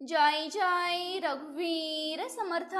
जय जय रघुवीर समर्थ.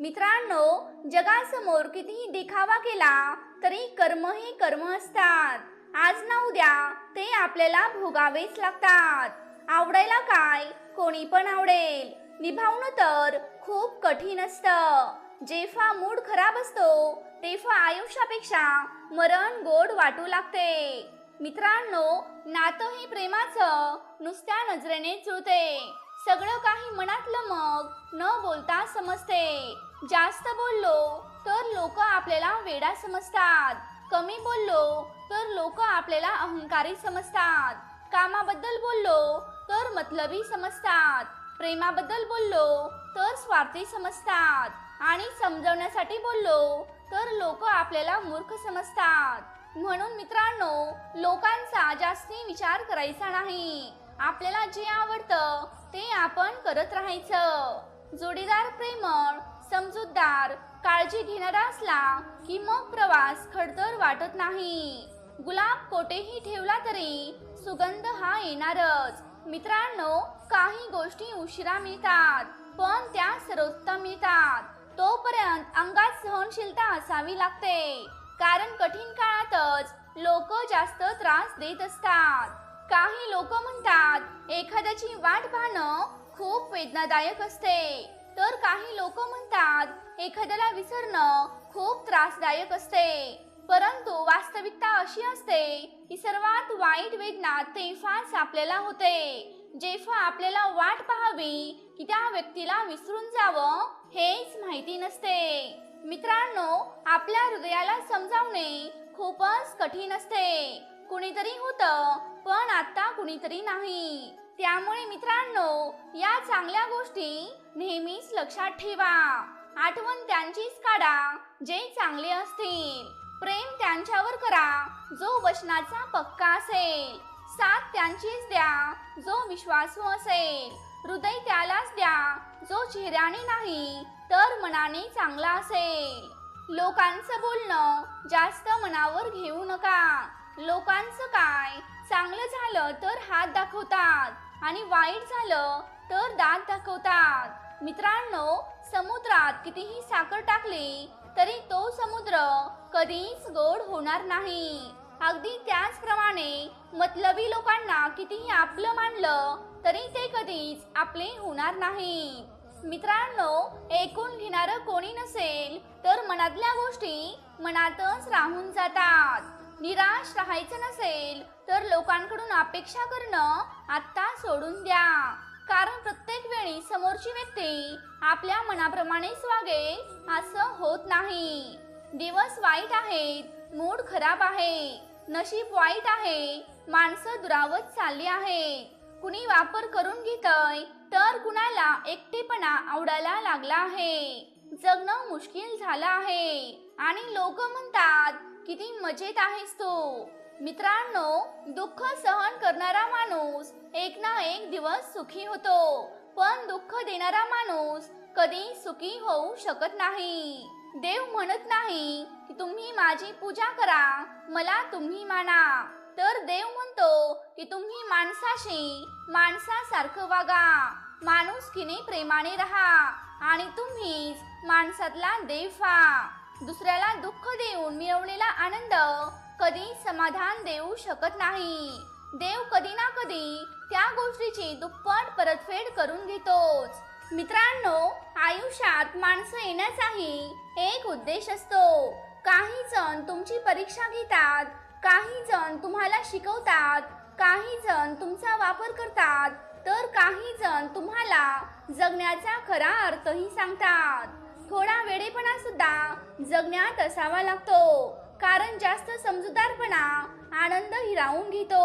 मित्रांनो जगासमोर कितीही देखावा केला तरी कर्म हे कर्म असतात. आज ना उद्या ते आपल्याला भोगावेच लागतात. आवडायला काय कोणी पण आवडेल. निभावणं तर खूप कठीण असतं. जेव्हा मूड खराब असतो तेव्हा आयुष्यापेक्षा मरण गोड वाटू लागते. मित्रांनो नातं हे प्रेमाचं नुसत्या नजरेने जुळते. सगळं काही मनातलं मग. न बोलता समजते. जास्त बोललो तर लोक आपल्याला वेडा समजतात. कमी बोललो तर लोक आपल्याला अहंकारी समजतात. कामाबद्दल बोललो तर मतलबी समजतात. प्रेमाबद्दल बोललो तर स्वार्थी समजतात. आणि समजवण्यासाठी बोललो तर लोक आपल्याला मूर्ख समजतात. म्हणून मित्रांनो लोकांचा जास्ती विचार करायचा नाही. आपल्याला जे आवडतं ते आपण करत राहायचं. जोडीदार प्रेमळ समजूतदार काळजी घेणारा असला की मग प्रवास खडतर वाटत नाही. गुलाब कोठेही ठेवला तरी सुगंध हा येणारच. मित्रांनो काही गोष्टी उशिरा मिळतात पण त्या सर्वोत्तम मिळतात. तोपर्यंत अंगात सहनशीलता असावी लागते. कारण कठीण काळातच लोक जास्त त्रास देत असतात. काही लोक म्हणतात एखाद्याची वाट पाहणं खूप वेदनादायक असते. तर काही लोक म्हणतात एखाद्याला विसरणं खूप त्रासदायक असते. परंतु वास्तविकता अशी असते की सर्वात वाईट वेदना तेव्हाच आपल्याला होते. जेव्हा आपल्याला वाट पाहावी की त्या व्यक्तीला विसरून जावं हेच माहिती नसते. मित्रांनो आपल्या हृदयाला समजावणे खूपच कठीण असते. कुणीतरी होतं पण आता कुणीतरी नाही. त्यामुळे मित्रांनो या चांगल्या गोष्टी नेहमीच लक्षात ठेवा. आठवण त्यांचीच काढा जे चांगले असतील. प्रेम त्यांच्यावर करा जो वचनाचा पक्का असेल. साथ त्यांचीच द्या जो विश्वासू असेल. हृदय त्यालाच द्या जो चेहऱ्याने नाही तर मनाने चांगला असेल. लोकांचं बोलणं जास्त मनावर घेऊ नका. लोकांचं काय? चांगलं झालं तर हात दाखवतात आणि वाईट झालं तर दात दाखवतात. मित्रांनो समुद्रात कितीही साखर टाकली तरी तो समुद्र कधीच गोड होणार नाही. अगदी त्याचप्रमाणे मतलबी लोकांना कितीही आपलं मानलं तरी ते कधीच आपले होणार नाही. मित्रांनो ऐकून घेणारं कोणी नसेल तर मनातल्या गोष्टी मनातच राहून जातात. निराश राहायचं नसेल तर लोकांकडून अपेक्षा करणं आत्ता सोडून द्या. कारण प्रत्येक वेळी समोरची व्यक्ती आपल्या मनाप्रमाणेच वागेल असं होत नाही. दिवस वाईट आहेत मूड खराब आहे नशीब वाईट आहे माणसं दुरावत चालली आहेत. कुणी वापर करून घेतय तर कुणाला एकटेपणा आवडायला लागला आहे. जगणं मुश्किल झालं आहे. आणि लोक म्हणतात किती मजेत आहेस तो. मित्रांनो दुःख सहन करणारा माणूस एक ना एक दिवस सुखी होतो. पण दुःख देणारा माणूस कधी सुखी होऊ शकत नाही. देव म्हणत नाही की तुम्ही माझी पूजा करा मला तुम्ही माना. तर देव म्हणतो की तुम्ही माणसाशी माणसासारखं वागा. माणुसकीने प्रेमाने राहा आणि तुम्हीच माणसातला देव व्हा. दुसऱ्याला दुःख देऊन मिळवलेला आनंद कधी समाधान देऊ शकत नाही. देव कधी ना कधी त्या गोष्टीची दुप्पट परतफेड करून घेतोच. मित्रांनो आयुष्यात माणसं येण्याचाही एक उद्देश असतो. काही जण तुमची परीक्षा घेतात काही जण तुम्हाला शिकवतात काही जण तुमचा वापर करतात तर काही जण तुम्हाला जगण्याचा खरा अर्थही सांगतात. थोडा वेडेपणा सुद्धा जगण्यात असावा लागतो. कारण जास्त समजूतदारपणा आनंद हिरावून घेतो.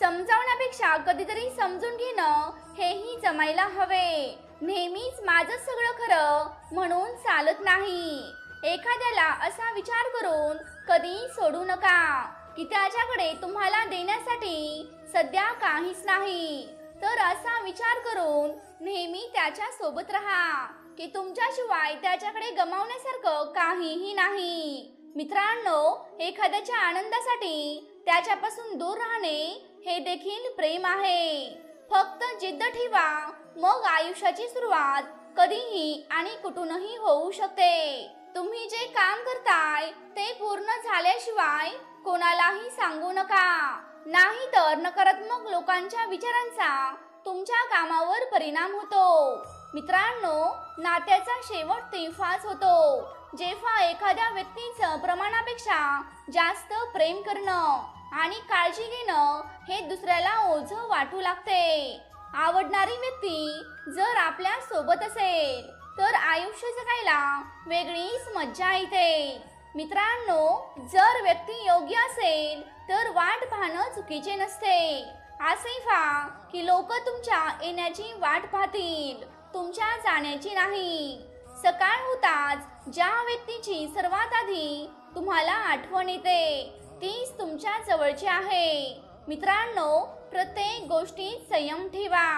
समजावण्यापेक्षा कधीतरी समजून घेणं हेही जमायला हवे. नेहमीच माझं सगळं खरं म्हणून चालत नाही. एखाद्याला असा विचार करून कधी सोडू नका की त्याच्याकडे तुम्हाला देण्यासाठी सध्या काहीच नाही. तर असा विचार करून नेहमी त्याच्या सोबत राहा. की तुमच्याशिवाय त्याच्याकडे गमावण्यासारखं काहीही नाही. मित्रांनो एखाद्याच्या आनंदासाठी त्याच्यापासून दूर राहणे हे देखील प्रेम आहे. फक्त जिद्द ठेवा मग आयुष्याची सुरुवात कधीही आणि कुठूनही होऊ शकते. तुम्ही जे काम करताय ते पूर्ण झाल्याशिवाय कोणालाही सांगू नका. नाही तर नकारात्मक लोकांच्या विचारांचा तुमच्या कामावर परिणाम होतो. मित्रांनो नात्याचा शेवट तेव्हाच होतो. जेव्हा एखाद्या व्यक्तीचं प्रमाणापेक्षा जास्त प्रेम करणं आणि काळजी घेणं हे दुसऱ्याला ओझं वाटू लागते. आवडणारी व्यक्ती जर आपल्यासोबत असेल तर आयुष्य जगायला वेगळीच मज्जा येते. मित्रांनो जर व्यक्ती योग्य असेल तर वाट पाहणं चुकीचे नसते. असे व्हा की लोक तुमच्या येण्याची वाट पाहतील. तुमच्या जाण्याची नाही. सकाळ होताच ज्या व्यक्तीची सर्वात आधी तुम्हाला आठवण येते तीच तुमच्या जवळची आहे. मित्रांनो प्रत्येक गोष्टीत संयम ठेवा.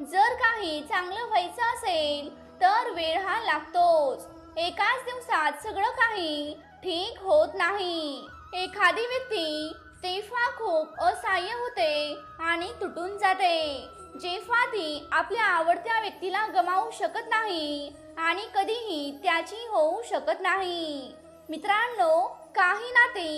जर काही चांगलं व्हायचं असेल तर वेळ हा लागतोच. एकाच दिवसात सगळं काही ठीक होत नाही. एखादी व्यक्ती तेव्हा खूप असहाय्य होते आणि तुटून जाते. जेव्हा ती आपल्या आवडत्या व्यक्तीला गमावू शकत नाही आणि कधीही त्याची होऊ शकत नाही. मित्रांनो काही नाते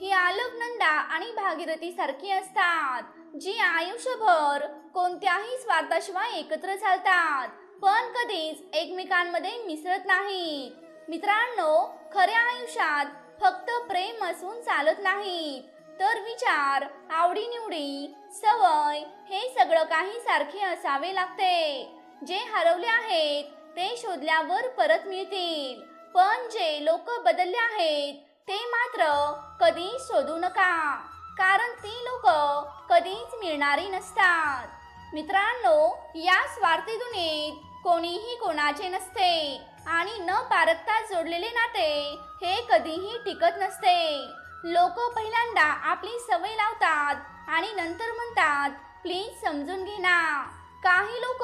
ही आलोकनंदा आणि भागीरथी सारखी असतात जी आयुष्यभर कोणत्याही स्वार्थाशिवाय एकत्र चालतात पण कधीच एकमेकांमध्ये मिसळत नाही मित्रांनो खऱ्या आयुष्यात फक्त प्रेम असून चालत नाहीत. तर विचार आवडीनिवडी सवय हे सगळं काही सारखे असावे लागते. जे हरवले आहेत ते शोधल्यावर परत मिळतील. पण जे लोक बदलले आहेत ते मात्र कधी शोधू नका. कारण ती लोक कधीच मिळणारी नसतात. मित्रांनो या स्वार्थी दुनियेत कोणीही कोणाचे नसते आणि न पारखता जोडलेले नाते हे कधीही टिकत नसते. लोक पहिल्यांदा आपली सवय लावतात आणि नंतर म्हणतात प्लीज समजून घे ना. काही लोक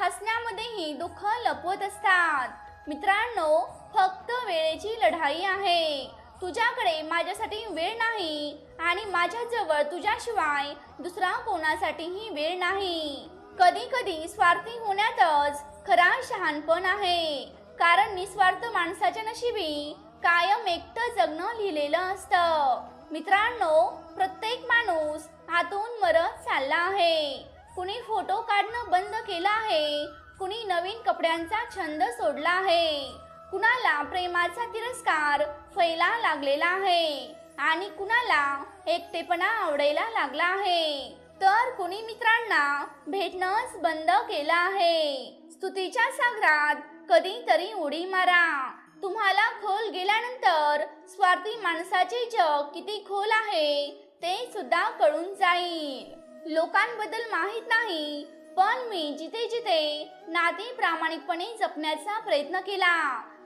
हसण्यामध्येही दुःख लपवत असतात. मित्रांनो फक्त वेळेची लढाई आहे. तुझ्याकडे माझ्यासाठी वेळ नाही आणि माझ्याजवळ तुझ्याशिवाय दुसरा कोणासाठीही वेळ नाही. कधी कधी स्वार्थी होण्यातच खरा शहाणपण आहे. कारण निस्वार्थ माणसाच्या नशिबी कायम एकटं जगणं लिहिलेलं असतं. मित्रांनो प्रत्येक माणूस हातून मरत चालला आहे. कुणी फोटो काढणं बंद केलं आहे. कुणी नवीन कपड्यांचा छंद सोडला आहे. कुणाला प्रेमाचा तिरस्कार फैला लागलेला आहे. आणि कुणाला एकटेपणा आवडायला लागला आहे. तर कुणी मित्रांना भेटणंच बंद केलं आहे. स्तुतीच्या सागरात कधीतरी उडी मारा. तुम्हाला खोल गेला तर स्वार्थी माणसाचे जग किती खोल आहे ते सुद्धा कळून जाईल. लोकांबद्दल माहीत नाही पण मी जिथे जिथे नाती प्रामाणिकपणे जपण्याचा प्रयत्न केला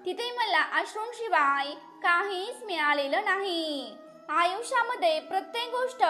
तिथे मला अश्रूंशिवाय काहीच मिळालेलं नाही. आयुष्यामध्ये प्रत्येक गोष्ट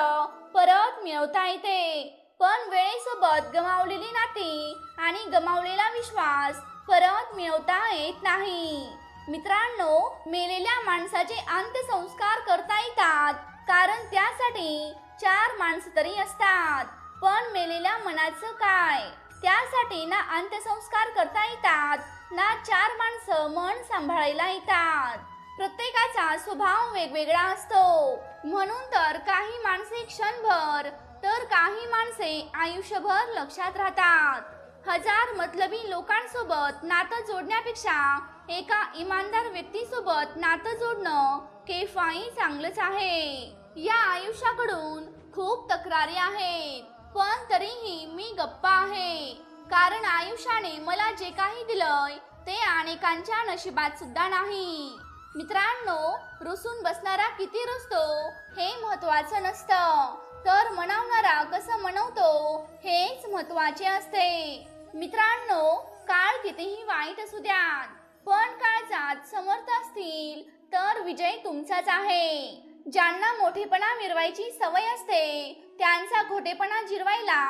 परत मिळवता येते पण वेळेसोबत गमावलेली नाती आणि गमावलेला विश्वास परत मिळवता येत नाही. मित्रांनो मेलेल्या माणसाचे अंत्यसंस्कार करता येतात. कारण त्यासाठी चार माणसं तरी असतात. पण मेलेल्या मनाचं काय? त्यासाठी ना अंत्यसंस्कार करता येतात. ना चार माणसं मन सांभाळायला येतात. प्रत्येकाचा स्वभाव वेगवेगळा असतो. म्हणून तर काही माणसे क्षणभर तर काही माणसे आयुष्यभर लक्षात राहतात. हजार मतलबी लोकांसोबत नातं जोडण्यापेक्षा एका इमानदार व्यक्तीसोबत नातं जोडणं केव्हाही चांगलंच आहे. या आयुष्याकडून खूप तक्रारी आहेत. पण तरीही मी गप्पा आहे. कारण आयुष्याने मला जे काही दिलंय ते अनेकांच्या नशिबात सुद्धा नाही. मित्रांनो रुसून बसणारा किती रुसतो हे महत्वाचं नसतं. तर मनवणारा कसं मनवतो हेच महत्त्वाचे असते. मित्रांनो काळ कितीही वाईट असू द्यात. पण काळजात समर्थ असतील तर विजय तुमचाच आहे. ज्यांना मोठेपणा मिरवायची सवय असते त्यांचा खोटेपणा जिरवायला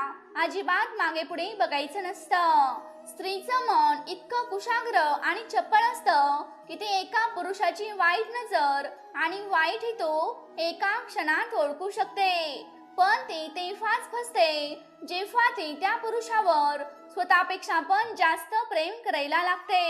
अजिबात मागे पुढे बघायचं नसतं. स्त्रीचं मन इतकं कुशाग्र आणि चप्पळ असतं की ते एका पुरुषाची वाईट नजर आणि वाईट तो एका क्षणात ओळखू शकते. पण ते तेव्हाच फसते जेव्हा ते त्या पुरुषावर स्वतःपेक्षा पण जास्त प्रेम करायला लागते.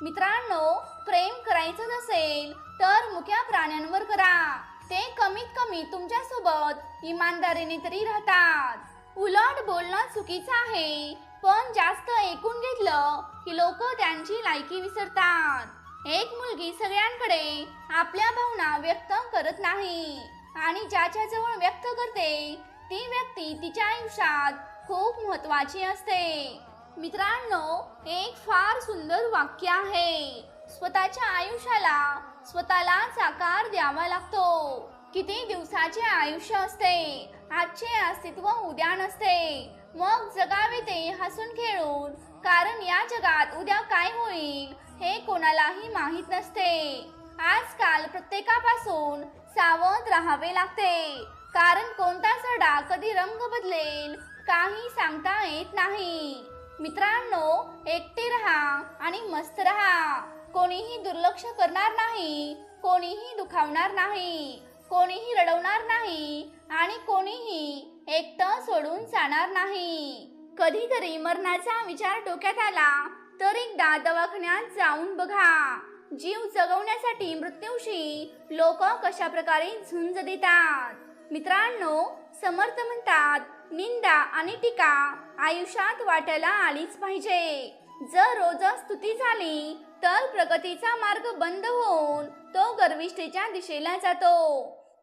मित्रांनो प्रेम करायचं नसेल तर मुक्या प्राण्यांवर करा. ते कमीत कमी तुमच्यासोबत इमानदारीने तरी राहतात. उलट बोलणं चुकीचं आहे पण जास्त ऐकून घेतलं की लोक त्यांची लायकी विसरतात. एक मुलगी सगळ्यांकडे आपल्या भावना व्यक्त करत नाही आणि ज्याच्याजवळ व्यक्त करते ती व्यक्ती तिच्या आयुष्यात खूप महत्वाची असते. मित्रांनो एक फार सुंदर वाक्य आहे. स्वतःच्या आयुष्याला स्वतःलाच आकार द्यावा लागतो. किती दिवसाचे आयुष्य असते आजचे अस्तित्व उद्या नसते. मग जगावे ते हसून खेळून कारण या जगात उद्या काय होईल हे कोणालाही माहीत नसते. आजकाल प्रत्येकापासून सावध राहावे लागते कारण कोणता सडा कधी रंग बदलेल काही सांगता येत नाही. मित्रांनो एकटे राहा आणि मस्त राहा. कोणीही दुर्लक्ष करणार नाही कोणीही दुखावणार नाही कोणीही रडवणार नाही आणि कोणीही एकटं सोडून जाणार नाही. कधीतरी मरणाचा विचार डोक्यात आला तर एकदा दवाखान्यात जाऊन बघा. जीव जगवण्यासाठी मृत्यूशी लोक कशा प्रकारे झुंज देतात? मित्रांनो समर्थ म्हणतात निंदा आणि टीका आयुष्यात वाटायला आलीच पाहिजे. जर रोज स्तुती झाली तर प्रगतीचा मार्ग बंद होऊन तो गर्विष्ठेच्या दिशेला जातो.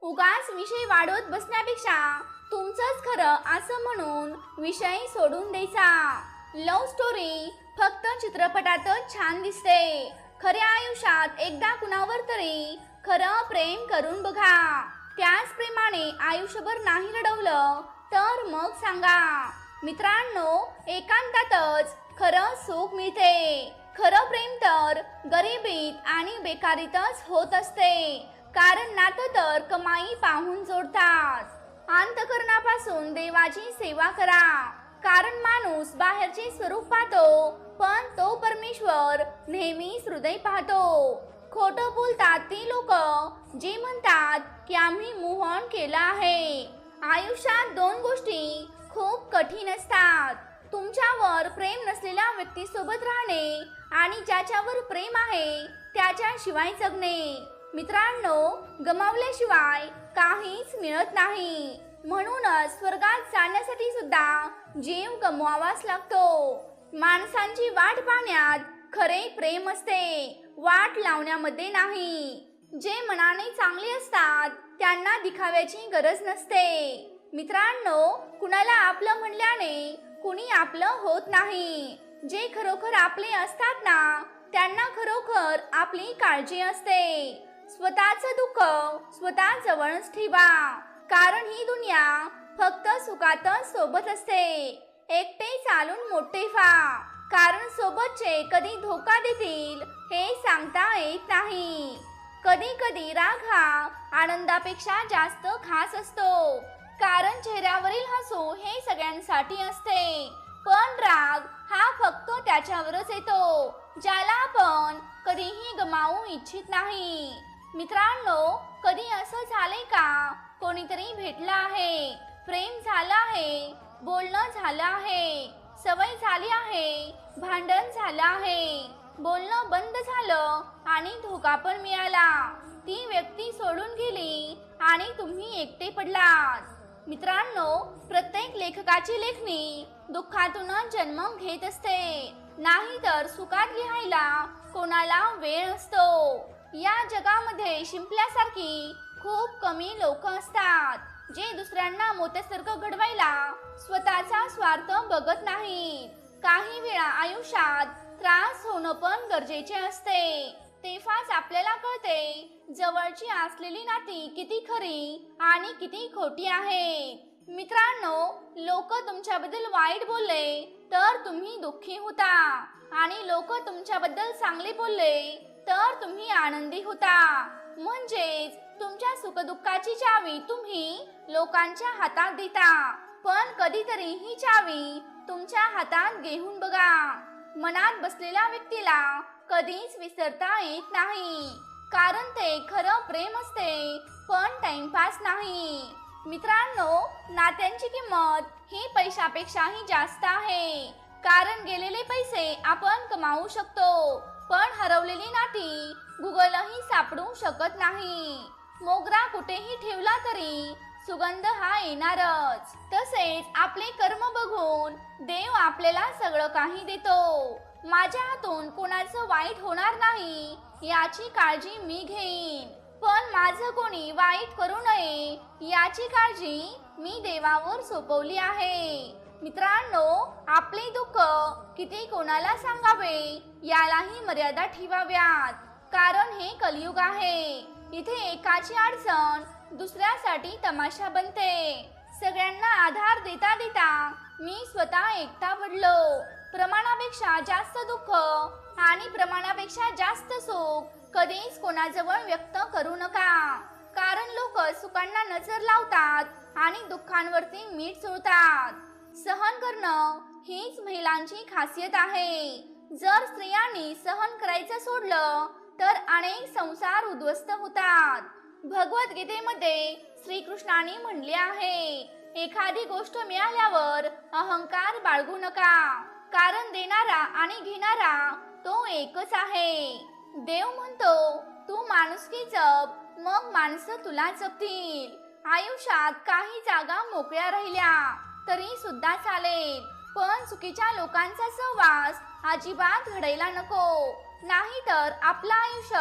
उगाच विषय वाढवत बसण्यापेक्षा तुमचंच खरं असं म्हणून विषय सोडून द्यायचा. लव्ह स्टोरी फक्त चित्रपटातच छान दिसते. खऱ्या आयुष्यात एकदा कुणावर तरी खरं प्रेम करून बघा. त्याच प्रेमाने आयुष्यभर नाही रडवलं तर मग सांगा. मित्रांनो एकांतातच खरं सुख मिळते. खरं प्रेम तर गरिबीत आणि बेकारीतच होत असते. कारण नातं तर कमाई पाहून जोडतात. अंतकरणापासून देवाची सेवा करा. कारण माणूस बाहेरचे स्वरूप पाहतो पण तो परमेश्वर नेहमीच हृदय पाहतो. खोटं बोलतात ती लोक जे म्हणतात की आम्ही मोहन केलं आहे. आयुष्यात दोन गोष्टी खूप कठीण असतात. तुमच्यावर प्रेम नसलेल्या व्यक्तीसोबत राहणे आणि ज्याच्यावर प्रेम आहे त्याच्याशिवाय जगणे. मित्रांनो गमावल्याशिवाय काहीच मिळत नाही. म्हणूनच स्वर्गात जाण्यासाठी सुद्धा जीव गमवावाच लागतो. माणसांची वाट पाहण्यात खरे प्रेम असते. वाट लावण्यामध्ये नाही. जे मनाने चांगले असतात त्यांना दिखाव्याची गरज नसते. मित्रांनो कुणाला आपलं म्हणल्याने कुणी आपलं होत नाही. जे खरोखर आपले असतात ना त्यांना खरोखर आपली काळजी असते. स्वतःचं दुःख स्वतः जवळच ठेवा. कारण ही दुनिया फक्त सुखातच सोबत असते. एकटे चालून मोठे व्हा. कारण सोबतचे कधी धोका देतील हे सांगता येत नाही. कधी कधी राग हा आनंदापेक्षा जास्त खास असतो. कारण चेहऱ्यावरील हसू हे सगळ्यांसाठी असते. पण राग हा फक्त त्याच्यावरच येतो ज्याला आपण कधीही गमावू इच्छित नाही. मित्रांनो कधी असं झालंय का? कोणीतरी भेटलं आहे. प्रेम झालं आहे. बोलणं झालं आहे. सवय झाली आहे. भांडण झालं आहे. बोलणं बंद झालं आणि धोका पण मिळाला. ती व्यक्ती सोडून गेली आणि तुम्ही एकटे पडलात. मित्रांनो प्रत्येक लेखकाची लेखणी दुःखातूनच जन्म घेत असते. नाही तर सुखात लिहायला कोणाला वेळ असतो. या जगामध्ये शिंपल्यासारखी खूप कमी लोक असतात. जे दुसऱ्यांना मोत्यासारखं घडवायला स्वतःचा स्वार्थ बघत नाही. काही वेळा आयुष्यात त्रास होणं पण गरजेचे असते. तेव्हाच आपल्याला कळते जवळची असलेली नाती किती खरी आणि किती खोटी आहे. मित्रांनो लोक तुमच्याबद्दल वाईट बोलले तर तुम्ही दुःखी होता. आणि लोक तुमच्याबद्दल चांगले बोलले तर तुम्ही आनंदी होता. म्हणजेच तुमच्या सुखदुःखाची चावी तुम्ही लोकांच्या हातात देता. पण कधीतरी ही चावी तुमच्या हातात घेऊन बघा. मनात बसलेल्या व्यक्तीला कधीच विसरता येत नाही. कारण ते खरं प्रेम असते पण टाइमपास नाही. मित्रांनो नात्यांची किंमत ही पैशापेक्षाही जास्त आहे. कारण गेलेले पैसे आपण कमावू शकतो. पण हरवलेली नाती गुगलही सापडू शकत नाही. मोगरा कुठेही ठेवला तरी सुगंध हा येणारच. तसेच आपले कर्म बघून देव आपल्याला सगळं काही देतो. माझ्या हातून कोणाचं वाईट होणार नाही याची काळजी मी घेईन. पण माझं कोणी वाईट करू नये याची काळजी मी देवावर सोपवली आहे. मित्रांनो आपले दुःख किती कोणाला सांगावे यालाही मर्यादा ठेवाव्यात. कारण हे कलियुग आहे. इथे एकाची अडचण दुसऱ्यासाठी तमाशा बनते. सगळ्यांना आधार देता देता मी स्वतः एकटा पडलो. प्रमाणापेक्षा जास्त दुःख आणि प्रमाणापेक्षा जास्त सुख कधीच कोणाजवळ व्यक्त करू नका. कारण लोक सुखांना नजर लावतात आणि दुःखांवरती मीठ चोळतात. सहन करणं हीच महिलांची खासियत आहे. जर स्त्रियांनी सहन करायचं सोडलं तर अनेक संसार उद्ध्वस्त होतात. भगवद्गीतेमध्ये श्रीकृष्णाने म्हणले आहे एखादी गोष्ट मिळाल्यावर अहंकार बाळगू नका कारण देणारा आणि घेणारा तो एकच आहे. देव म्हणतो तू माणुसकी जप मग माणसं तुला जपतील. आयुष्यात काही जागा मोकळ्या राहिल्या तरी सुद्धा चालेल. पण चुकीच्या लोकांचा सहवास अजिबात घडायला नको. नाहीतर आपलं आयुष्य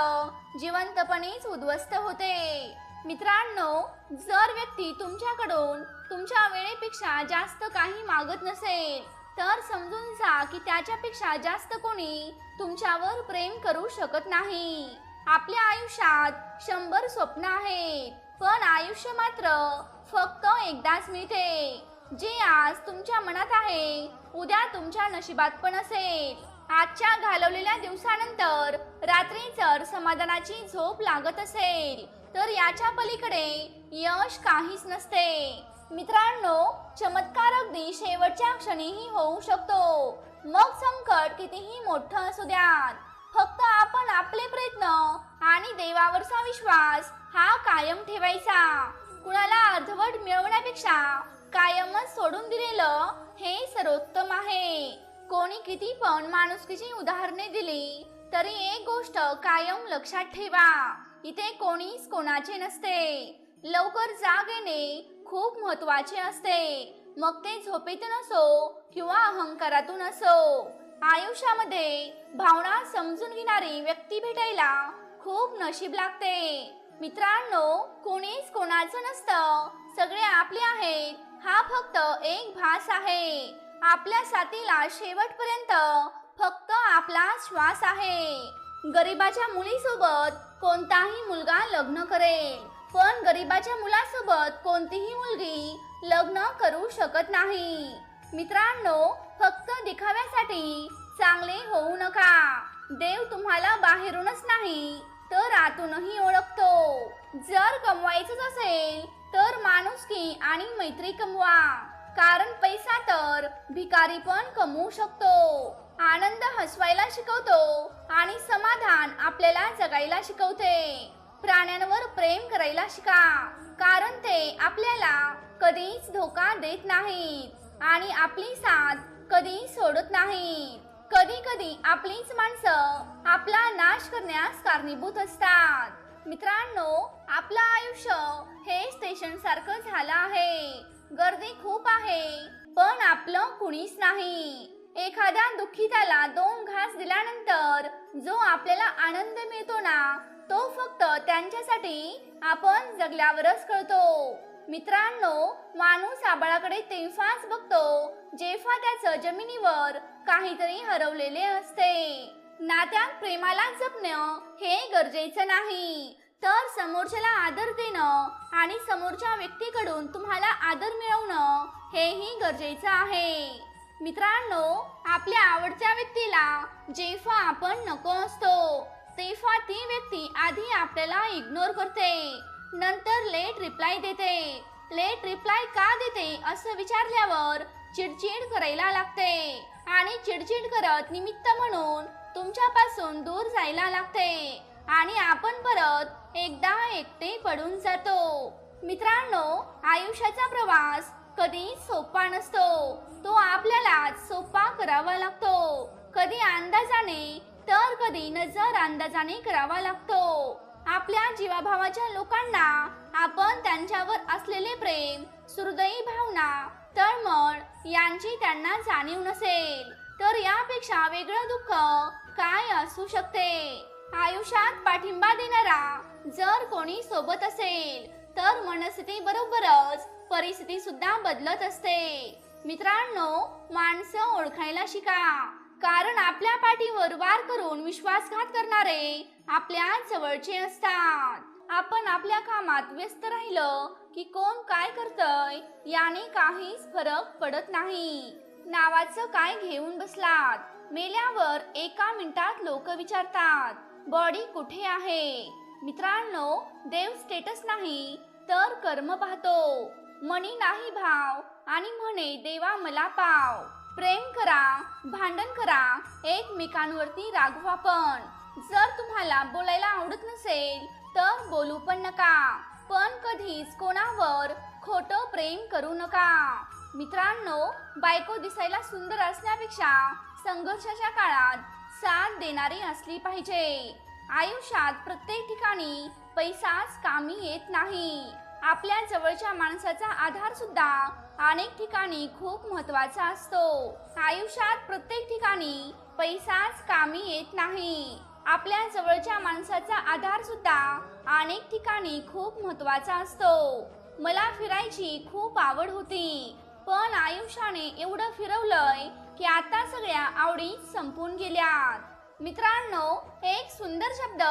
जिवंतपणेच उद्ध्वस्त होते. मित्रांनो जर व्यक्ती तुमच्याकडून तुमच्या वेळेपेक्षा जास्त काही मागत नसेल तर समजून जा की त्याच्यापेक्षा जास्त कोणी तुमच्यावर प्रेम करू शकत नाही. आपल्या आयुष्यात शंभर स्वप्न आहेत पण आयुष्य मात्र फक्त एकदाच मिळते. जे आज तुमच्या मनात आहे उद्या तुमच्या नशिबात पण असेल. आजच्या घालवलेल्या दिवसानंतर रात्री जर समाधानाची झोप लागत असेल तर याच्या पलीकडे यश काहीच नसते. मित्रांनो चमत्कार अगदी शेवटच्या क्षणीही होऊ शकतो. मग संकट कितीही मोठं असू द्यात. फक्त आपण आपले प्रयत्न आणि देवावरचा विश्वास हा कायम ठेवायचा. कुणाला अर्धवट मिळवण्यापेक्षा कायमच सोडून दिलेलं हे सर्वोत्तम आहे. कोणी किती पण माणुसकीची उदाहरणे दिली तरी एक गोष्ट कायम लक्षात ठेवा. इथे कोणीच कोणाचे नसते. लवकर जाग येणे खूप महत्त्वाचे असते. मग ते झोपेतून असो किंवा अहंकारातून असो. आयुष्यामध्ये भावना समजून घेणारी व्यक्ती भेटायला खूप नशीब लागते. मित्रांनो कोणीच कोणाचं नसतं. सगळे आपले आहेत. हा फक्त एक भास आहे. आपल्या साथीला शेवटपर्यंत फक्त आपला श्वास आहे. गरीबाच्या मुलीसोबत कोणताही मुलगा लग्न करेल. पण गरीबाच्या मुलासोबत कोणतीही मुलगी लग्न करू शकत नाही. मित्रांनो फक्त दिखाव्यासाठी चांगले होऊ नका. देव तुम्हाला बाहेरूनच नाही तर आतूनही ओळखतो. जर कमवायचंच असेल तर माणुसकी आणि मैत्री कमवा. कारण पैसा तर भिकारी पण कमवू शकतो. आनंद हसवायला शिकवतो आणि समाधान आपल्याला जगायला शिकवते. प्राण्यांवर प्रेम करायला शिका कारण ते आपल्याला कधीच धोका देत नाहीत आणि आपली साथ कधी सोडत नाहीत. कधी कधी आपलीच माणसं आपला नाश करण्यास कारणीभूत असतात. मित्रांनो आपलं आयुष्य हे स्टेशन सारखं झालं आहे. गर्दी खूप आहे पण आपलं कुणीच नाही. एखाद्या दुःखिताला दोन घास दिल्यानंतर जो आपल्याला आनंद मिळतो ना तो फक्त त्यांच्यासाठी आपण जगल्यावरच कळतो. मित्रांनो माणूस आबाळाकडे तेव्हाच बघतो जेव्हा त्याचं जमिनीवर काहीतरी हरवलेले असते. नात्यात प्रेमाला जपणं हे गरजेचं नाही. तर समोरच्याला आदर देणं आणि समोरच्या व्यक्तीकडून तुम्हाला आदर मिळवणं हेही गरजेचं आहे. मित्रांनो आपल्या आवडत्या व्यक्तीला जेव्हा आपण नको असतो तेव्हा ती व्यक्ती आधी आपल्याला इग्नोर करते. नंतर लेट रिप्लाय देते. लेट रिप्लाय का देते असं विचारल्यावर चिडचिड करायला लागते. आणि चिडचिड करत निमित्त म्हणून तुमच्यापासून दूर जायला लागते. आणि आपण परत एकदा एकटे पडून जातो. मित्रांनो आयुष्याचा प्रवास कधी सोपा नसतो. तो आपल्याला सोपा करावा लागतो. कधी अंदाजाने तर कधी नजर अंदाजाने करावा लागतो. आपल्या जीवाभावाच्या लोकांना आपण त्यांच्यावर असलेले प्रेम सुहृदयी भावना तळमळ यांची त्यांना जाणीव नसेल. तर यापेक्षा वेगळं दुःख काय असू शकते? आयुष्यात पाठिंबा देणारा जर कोणी सोबत असेल तर मनस्थिती बरोबरच परिस्थिती सुद्धा बदलत असते. मित्रांनो माणसं ओळखायला शिका. कारण आपल्या पाठीवर वार करून विश्वासघात करणारे आपल्या जवळचे असतात. आपण आपल्या कामात व्यस्त राहिलं की कोण काय करतय याने काहीच फरक पडत नाही. नावाचं काय घेऊन बसलात? मेल्यावर एका मिनिटात लोक विचारतात बॉडी कुठे आहे? मित्रांनो देव स्टेटस नाही तर कर्म पाहतो. मनी नाही भाव. आणि म्हणे देवा मला पाव. प्रेम करा भांडण करा एकमेकांवरती रागवा पण. जर तुम्हाला बोलायला आवडत नसेल तर बोलू पण नका. पण कधीच कोणावर खोटं प्रेम करू नका. मित्रांनो बायको दिसायला सुंदर असण्यापेक्षा संघर्षाच्या काळात साथ देणारी असली पाहिजे. आयुष्यात प्रत्येक ठिकाणी पैसाच कामी येत नाही. आपल्या जवळच्या माणसाचा आधार सुद्धा अनेक ठिकाणी खूप महत्त्वाचा असतो. आयुष्यात प्रत्येक ठिकाणी पैसाच कामी येत नाही. आपल्या जवळच्या माणसाचा आधार सुद्धा अनेक ठिकाणी खूप महत्त्वाचा असतो. मला फिरायची खूप आवड होती. पण आयुष्याने एवढं फिरवलंय की आता सगळ्या आवडी संपून गेल्यात. मित्रांनो एक सुंदर शब्द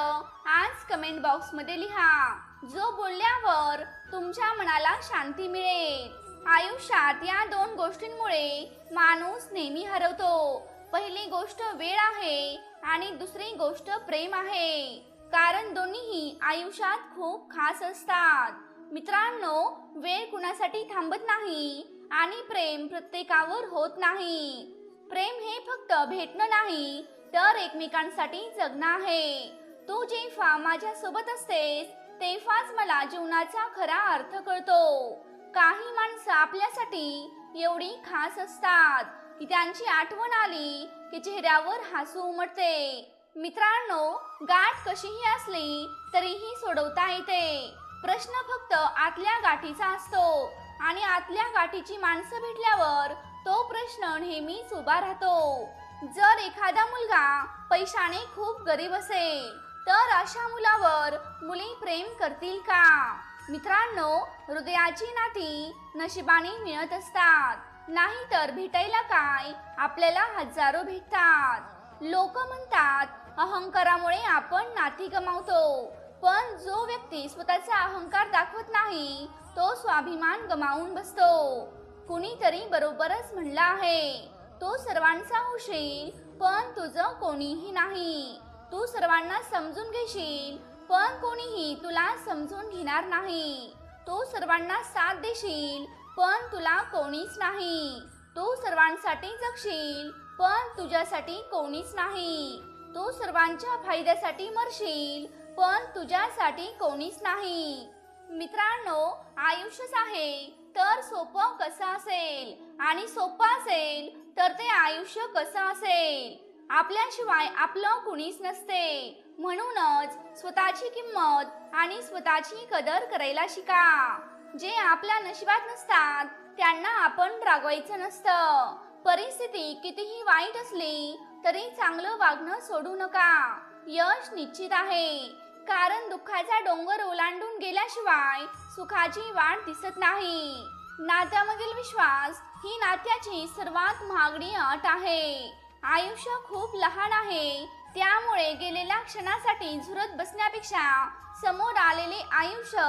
आज कमेंट बॉक्समध्ये लिहा. जो बोलल्यावर तुमच्या मनाला शांती मिळेल. आयुष्यात या दोन गोष्टींमुळे माणूस नेहमी हरवतो. पहिली गोष्ट वेळ आहे आणि दुसरी गोष्ट प्रेम आहे. कारण दोन्हीही आयुष्यात खूप खास असतात. मित्रांनो वेळ कुणासाठी थांबत नाही? आणि प्रेम प्रत्येकावर होत नाही. प्रेम हे फक्त भेटणं नाही तर एकमेकांसाठी जगणं आहे. तू जेव्हा माझ्या सोबत असतेस तेव्हाच मला जीवनाचा खरा अर्थ कळतो. काही माणसं आपल्यासाठी एवढी खास असतात. की त्यांची आठवण आली की चेहऱ्यावर हसू उमटते. मित्रांनो गाठ कशीही असली तरीही सोडवता येते. प्रश्न फक्त आतल्या गाठीचा असतो. आणि आतल्या गाठीची माणसं भेटल्यावर तो प्रश्न नेहमीच उभा राहतो. जर एखादा मुलगा पैशाने खूप गरीब असेल तर अशा मुलावर मुली प्रेम करतील का? मित्रांनो हृदयाची नाती नशिबाने मिळत असतात. नाही तर भेटायला काय आपल्याला हजारो भेटतात. लोक म्हणतात अहंकारामुळे आपण नाती गमावतो. पण जो व्यक्ती स्वतःचा अहंकार दाखवत नाही तो स्वाभिमान गमावून बसतो. कुणीतरी बरोबरच म्हणला आहे तो सर्वांचा होशील पण तुझं कोणीही नाही. तू सर्वांना समजून घेशील पण कोणीही तुला समजून घेणार नाही. तू सर्वांना साथ देशील पण तुला कोणीच नाही. तू सर्वांसाठी जगशील पण तुझ्यासाठी कोणीच नाही. तू सर्वांच्या फायद्यासाठी मरशील पण तुझ्यासाठी कोणीच नाही. मित्रांनो आयुष्यच आहे तर सोपं कसं असेल? आणि सोपं असेल तर ते आयुष्य कसं असेल? आपल्याशिवाय आपलं कुणीच नसते. म्हणूनच स्वतःची किंमत आणि स्वतःची कदर करायला शिका. जे आपल्या नशिबात नसतात त्यांना आपण रागवायचं नसतं. परिस्थिती कितीही वाईट असली तरी चांगलं वागणं सोडू नका. यश निश्चित आहे. कारण दुःखाचा डोंगर ओलांडून गेल्याशिवाय सुखाची वाट दिसत नाही. नात्यामधील विश्वास ही नात्याची सर्वात महागडी अट आहे. आयुष्य खूप लहान आहे. त्यामुळे गेलेल्या क्षणासाठी झुरत बसण्यापेक्षा समोर आलेले आयुष्य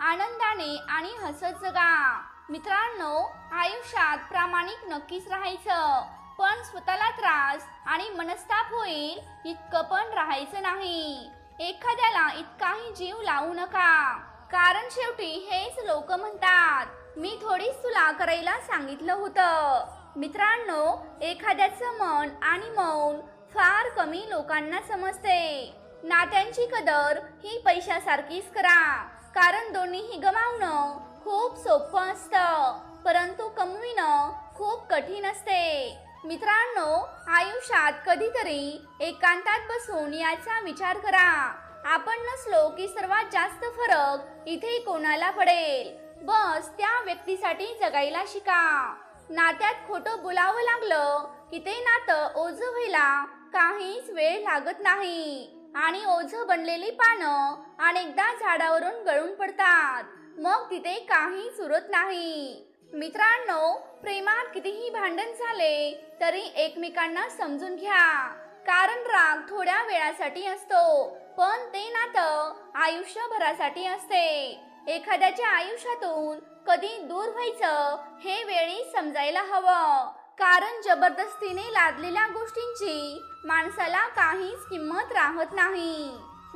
आनंदाने आणि हसत जगा. मित्रांनो आयुष्यात प्रामाणिक नक्कीच राहायचं पण स्वतःला त्रास आणि मनस्ताप होईल इतकं पण राहायचं नाही. एखाद्याला इतकाही जीव लावू नका. कारण शेवटी हेच लोक म्हणतात मी थोडीच तुला करायला सांगितलं होतं. मित्रांनो एखाद्याचं मन आणि मौन फार कमी लोकांना समजते. नात्यांची कदर ही पैशासारखीच करा. कारण दोन्हीही गमावणं खूप सोपं असतं परंतु कमविणं खूप कठीण असते. मित्रांनो आयुष्यात कधीतरी एकांतात बसून याचा विचार करा. आपण नसलो की सर्वात जास्त फरक इथे कोणाला पडेल? बस त्या व्यक्तीसाठी जगायला शिका. नात्यात खोटं बोलावं लागलं की ते नातं ओझं व्हायला काहीच वेळ लागत नाही. आणि ओझं बनलेली पानं अनेकदा झाडावरून गळून पडतात. मग तिथे काहीच उरत नाही. मित्रांनो प्रेमात कितीही भांडण झाले तरी एकमेकांना समजून घ्या. कारण राग थोड्या वेळासाठी असतो पण ते नातं आयुष्यभरासाठी असते. एखाद्याच्या आयुष्यातून कधी दूर व्हायचं हे वेळी समजायला हवं. कारण जबरदस्तीने लादलेल्या गोष्टींची माणसाला काहीच किंमत राहत नाही.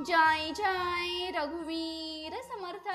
जय जय रघुवीर समर्थ.